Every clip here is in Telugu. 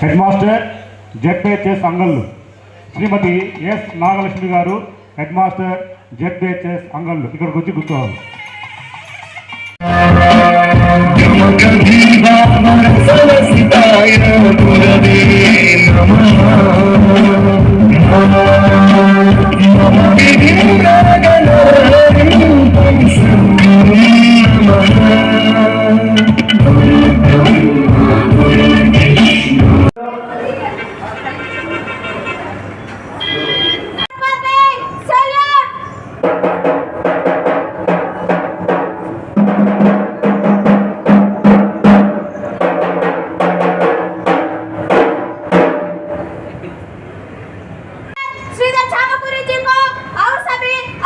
హెడ్ మాస్టర్ జెడ్బిహెచ్ఎస్ అంగళ్ళు శ్రీమతి ఎస్ నాగలక్ష్మి గారు హెడ్ మాస్టర్ జెడ్బిహెచ్ఎస్ అంగళ్ళు ఇక్కడికి వచ్చి కూర్చోవాలి.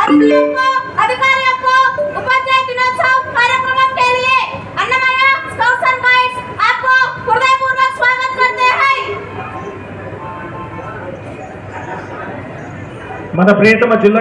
सभी अतिथियों को अधिकारियों को उपाध्याय दिनोत्सव कार्यक्रम के लिए अन्नमया स्काउट्स एंड गाइड्स आपको हृदयपूर्वक स्वागत करते हैं మన ప్రియతమ జిల్లా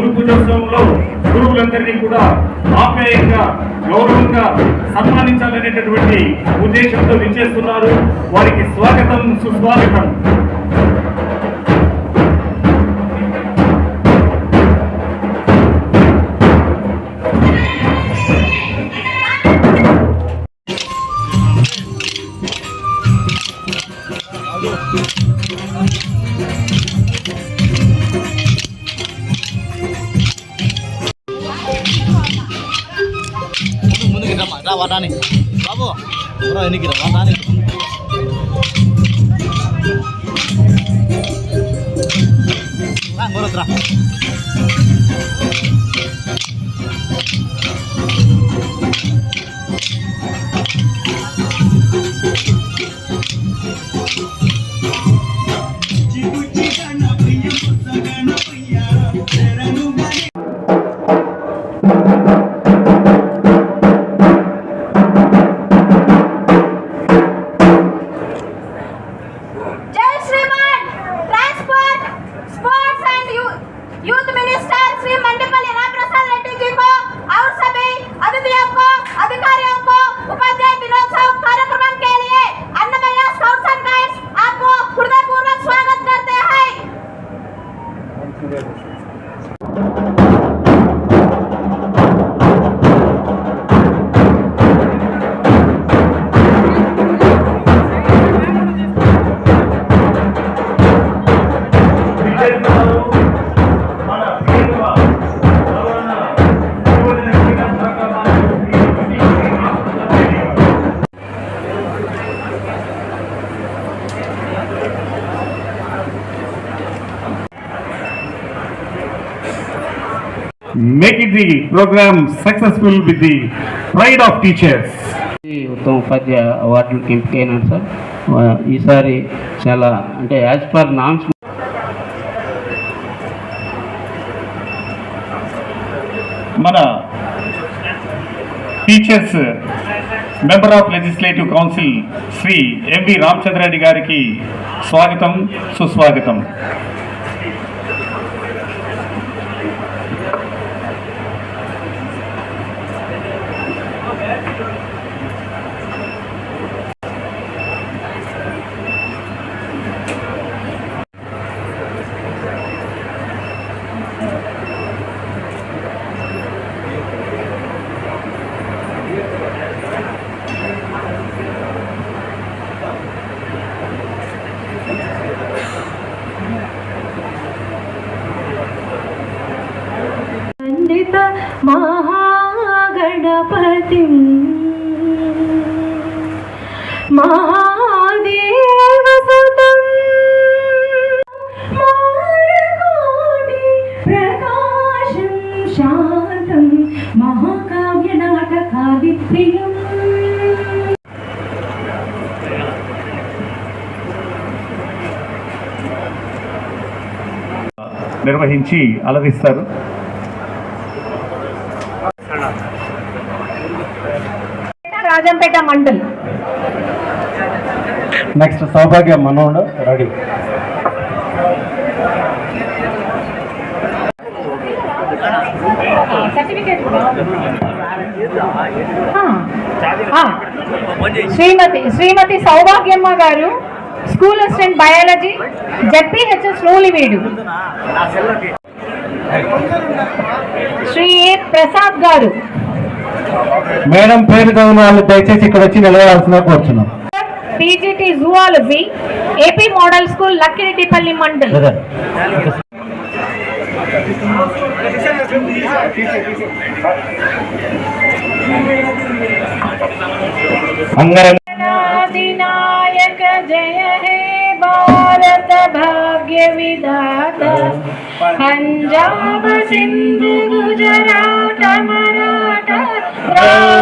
ఈ పూజోత్సవంలో గురువులందరినీ కూడా ఆప్యాయంగా గౌరవంగా సన్మానించాలనేటటువంటి ఉద్దేశంతో విచ్చేస్తున్నారు వారికి స్వాగతం సుస్వాగతం Thank you. వాటాని బాబు రా ఎన్నికి రా వాటాని రా Make it the program successful with the pride of teachers. ఈ ఉత్తమ ఉపాధ్యాయ అవార్డులకు ఎంపికైనాను సార్. ఈసారి చాలా అంటే యాజ్ పర్ నామ్స్ మన teachers member of legislative council Shri MV Ramachandra Reddy గారికి స్వాగతం సుస్వాగతం. పండిత మహాగణపతి. మహాదేవసుతం. మారకోటి ప్రకాశం శాంతం మహాకావ్య నాటకాది ప్రియం నిర్వహించి అలరిస్తారు. రాజంపేట మండల్. నెక్స్ట్ సౌభాగ్య మనోడు ready. Shrimati Shrimati Soubhagyamma garu school assistant biology ZPHS Roliveedu Shri A Prasad garu. Madam పేరు చదివిన వాళ్ళు దయచేసి ఇక్కడ వచ్చి నిలవాల్సిన కోరుచున్నాం. PGT zoology AP model school Lakkireddipalli mandal. అంగరం వినాయక జయ హే భారత భాగ్య విధాత. పంజాబ సింధు గుజరాట Oh,